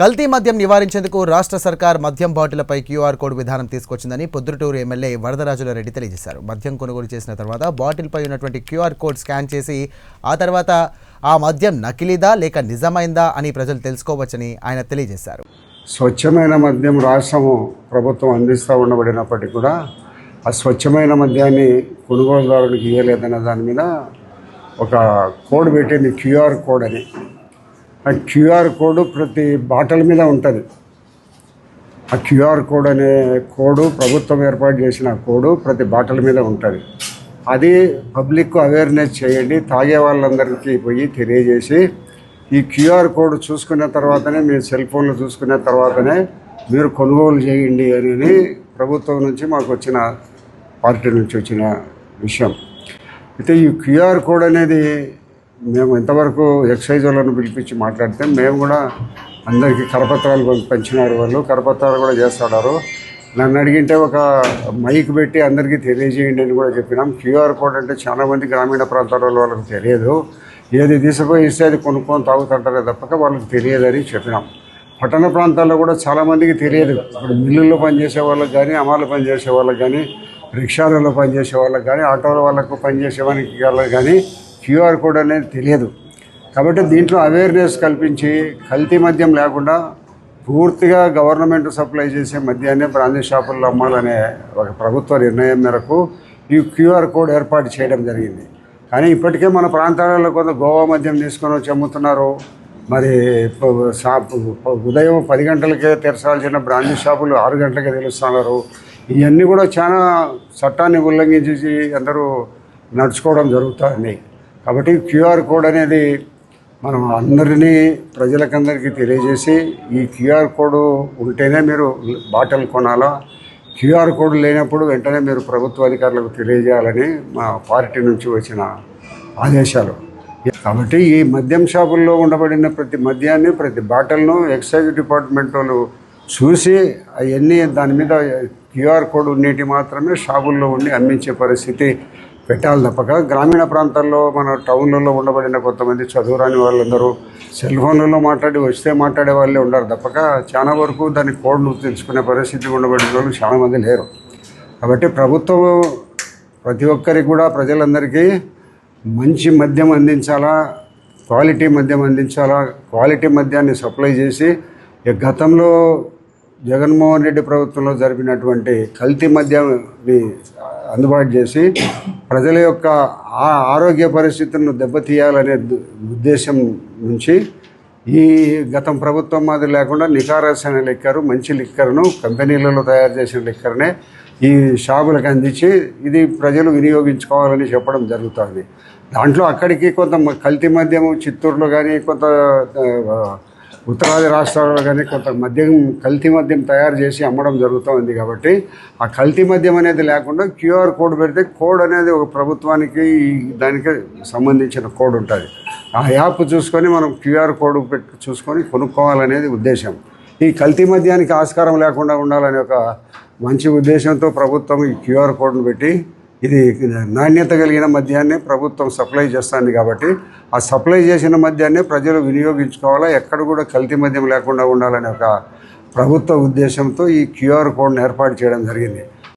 కల్తీ మద్యం నివారించేందుకు రాష్ట్ర సర్కార్ మద్యం బాటిలపై క్యూఆర్ కోడ్ విధానం తీసుకొచ్చిందని పొద్దుటూరు ఎమ్మెల్యే వరదరాజుల రెడ్డి తెలియజేశారు. మద్యం కొనుగోలు చేసిన తర్వాత బాటిల్పై ఉన్నటువంటి క్యూఆర్ కోడ్ స్కాన్ చేసి ఆ తర్వాత ఆ మద్యం నకిలీదా లేక నిజమైందా అని ప్రజలు తెలుసుకోవచ్చని ఆయన తెలియజేశారు. స్వచ్ఛమైన మద్యం రాష్ట్రము ప్రభుత్వం అందిస్తూ ఉండబడినప్పటికీ కూడా ఆ స్వచ్ఛమైన మద్యాన్ని కొనుగోలుదారునికి ఇవ్వలేదన్న దాని మీద ఒక కోడ్ పెట్టింది క్యూఆర్ కోడ్ అని. ఆ క్యూఆర్ కోడ్ ప్రతి బాటల మీద ఉంటుంది. ఆ క్యూఆర్ కోడ్ అనే కోడ్ ప్రభుత్వం ఏర్పాటు చేసిన కోడ్ ప్రతి బాటల మీద ఉంటుంది. అది పబ్లిక్ అవేర్నెస్ చేయండి తాగే వాళ్ళందరికీ పోయి తెలియజేసి ఈ క్యూఆర్ కోడ్ చూసుకున్న తర్వాతనే మీరు సెల్ ఫోన్లు చూసుకున్న తర్వాతనే మీరు కొనుగోలు చేయండి అని ప్రభుత్వం నుంచి మాకు వచ్చిన పార్టీ నుంచి వచ్చిన విషయం. అయితే ఈ క్యూఆర్ కోడ్ అనేది మేము ఇంతవరకు ఎక్సైజ్ వాళ్ళను పిలిపించి మాట్లాడితే మేము కూడా అందరికీ కరపత్రాలు పంచినారు వాళ్ళు. కరపత్రాలు కూడా చేస్తున్నారు నన్ను అడిగింటే ఒక మైక్ పెట్టి అందరికీ తెలియజేయండి అని కూడా చెప్పినాం. క్యూఆర్ కోడ్ అంటే చాలా మంది గ్రామీణ ప్రాంతాల వాళ్ళకి తెలియదు. ఏది తీసుకుపోయి ఇస్తే అది కొనుక్కొని తాగుతుంటారే తప్పక వాళ్ళకి తెలియదని చెప్పినాం. పట్టణ ప్రాంతాల్లో కూడా చాలామందికి తెలియదు. ఇప్పుడు మిల్లుల్లో పనిచేసే వాళ్ళకి కానీ అమాలు పనిచేసే వాళ్ళకి కానీ రిక్షాలలో పనిచేసే వాళ్ళకి కానీ ఆటోల వాళ్ళకు పనిచేసే వాళ్ళకి వాళ్ళకి కానీ క్యూఆర్ కోడ్ అనేది తెలియదు. కాబట్టి దీంట్లో అవేర్నెస్ కల్పించి కల్తీ మద్యం లేకుండా పూర్తిగా గవర్నమెంట్ సప్లై చేసే మద్యాన్ని బ్రాందీ షాపుల్లో అమ్మాలనే ఒక ప్రభుత్వ నిర్ణయం మేరకు ఈ క్యూఆర్ కోడ్ ఏర్పాటు చేయడం జరిగింది. కానీ ఇప్పటికే మన ప్రాంతాలలో కొంత గోవా మద్యం తీసుకొని వచ్చి అమ్ముతున్నారు. మరి షాప్ షాపు ఉదయం పది గంటలకే తెరచాల్సిన బ్రాందీ షాపులు ఆరు గంటలకే తెలుస్తున్నారు ఇవన్నీ కూడా చాలా చట్టాన్ని ఉల్లంఘించి అందరూ నడుచుకోవడం జరుగుతుంది. కాబట్టి క్యూఆర్ కోడ్ అనేది మనం అందరినీ ప్రజలకందరికీ తెలియజేసి ఈ క్యూఆర్ కోడ్ ఉంటేనే మీరు బాటలు కొనాలా? క్యూఆర్ కోడ్ లేనప్పుడు వెంటనే మీరు ప్రభుత్వ అధికారులకు తెలియజేయాలని మా పార్టీ నుంచి వచ్చిన ఆదేశాలు. కాబట్టి ఈ మద్యం షాపుల్లో ఉండబడిన ప్రతి మద్యాన్ని ప్రతి బాటల్ను ఎక్సైజ్ డిపార్ట్మెంట్ వాళ్ళు చూసి అవన్నీ దాని మీద క్యూఆర్ కోడ్ ఉన్నిటి మాత్రమే షాపుల్లో ఉండి అమ్మించే పరిస్థితి పెట్టాలి తప్పక. గ్రామీణ ప్రాంతాల్లో మన టౌన్లలో ఉండబడిన కొంతమంది చదువురాని వాళ్ళందరూ సెల్ ఫోన్లలో మాట్లాడి వస్తే మాట్లాడే వాళ్ళే ఉండరు తప్పక. చాలా వరకు దాని కోడ్లు తెలుసుకునే పరిస్థితి ఉండబడిన వాళ్ళు చాలామంది లేరు. కాబట్టి ప్రభుత్వం ప్రతి ఒక్కరికి కూడా ప్రజలందరికీ మంచి మద్యం అందించాలా క్వాలిటీ మద్యం అందించాలా క్వాలిటీ మద్యాన్ని సప్లై చేసి ఈ గతంలో జగన్మోహన్ రెడ్డి ప్రభుత్వంలో జరిపినటువంటి కల్తీ మద్యాన్ని అందుబాటు చేసి ప్రజల యొక్క ఆ- ఆరోగ్య పరిస్థితులను దెబ్బతీయాలనే ఉద్దేశం నుంచి ఈ గతం ప్రభుత్వం మాదిరి లేకుండా నికారస్ అనే లిక్కరు మంచి లిక్కర్ను కంపెనీలలో తయారు చేసిన లిక్కర్నే ఈ షాపులకు అందించి ఇది ప్రజలు వినియోగించుకోవాలని చెప్పడం జరుగుతుంది. దాంట్లో అక్కడికి కొంత మ- కల్తీ మద్యము చిత్తూరులో కానీ కొంత ఉత్తరాది రాష్ట్రాల్లో కానీ కొంత మద్యం కల్తీ మద్యం తయారు చేసి అమ్మడం జరుగుతూ ఉంది కాబట్టి ఆ కల్తీ మద్యం అనేది లేకుండా క్యూఆర్ కోడ్ పెడితే కోడ్ అనేది ఒక ప్రభుత్వానికి దానికి సంబంధించిన కోడ్ ఉంటుంది. ఆ యాప్ చూసుకొని మనం క్యూఆర్ కోడ్ పెట్టి చూసుకొని కొనుక్కోవాలనేది ఉద్దేశం. ఈ కల్తీ మద్యానికి ఆస్కారం లేకుండా ఉండాలనే ఒక మంచి ఉద్దేశంతో ప్రభుత్వం ఈ క్యూఆర్ కోడ్ను పెట్టి ఇది నాణ్యత కలిగిన మద్యాన్ని ప్రభుత్వం సప్లై చేస్తుంది కాబట్టి ఆ సప్లై చేసిన మద్యాన్ని ప్రజలు వినియోగించుకోవాలా? ఎక్కడ కూడా కల్తీ మద్యం లేకుండా ఉండాలనే ఒక ప్రభుత్వ ఉద్దేశంతో ఈ క్యూఆర్ కోడ్ను ఏర్పాటు చేయడం జరిగింది.